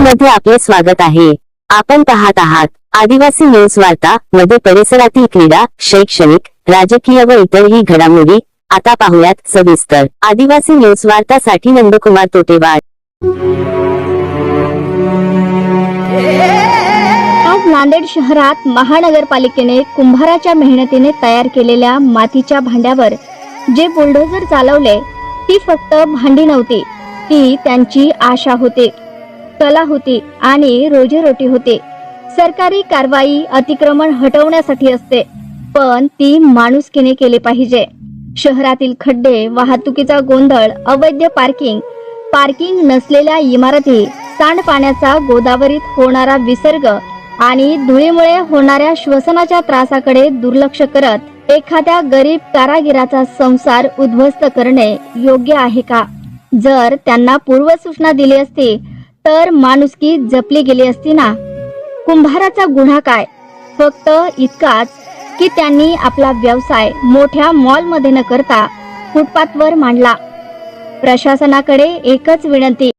मध्ये आपले स्वागत आहे. आपण पाहत आहात आदिवासी न्यूज वार्ता मध्ये परिसरातील क्रीडा शैक्षणिक राजकीय व इतरही घडामोडी. आता पाहूयात सविस्तर. आदिवासी न्यूज वार्तासाठी नंदकुमार तोटेवाड आज नांदेड शहरात महानगरपालिकेने कुंभाराच्या मेहनतीने तयार केलेल्या मातीच्या भांड्यावर जे बुलडोझर चालवले ती फक्त भांडी नव्हती ती त्यांची आशा होती. कला होती आणि रोजीरोटी होती. सरकारी कारवाई अतिक्रमण हटवण्यासाठी असते पण ती माणुसकीने केली पाहिजे. शहरातील खड्डे वाहतुकीचा गोंधळ अवैध पार्किंग पार्किंग नसलेल्या इमारती सांडपाण्याचा गोदावरीत होणारा विसर्ग आणि धुळीमुळे होणाऱ्या श्वसनाच्या त्रासाकडे दुर्लक्ष करत एखाद्या गरीब कारागिराचा संसार उद्ध्वस्त करणे योग्य आहे का? जर त्यांना पूर्वसूचना दिली असती तर माणुसकी जपली गेली असती ना कुंभाराचा गुन्हा काय? फक्त इतकाच की त्यांनी आपला व्यवसाय मोठ्या मॉलमध्ये न करता फुटपाथवर मांडला. प्रशासनाकडे एकच विनंती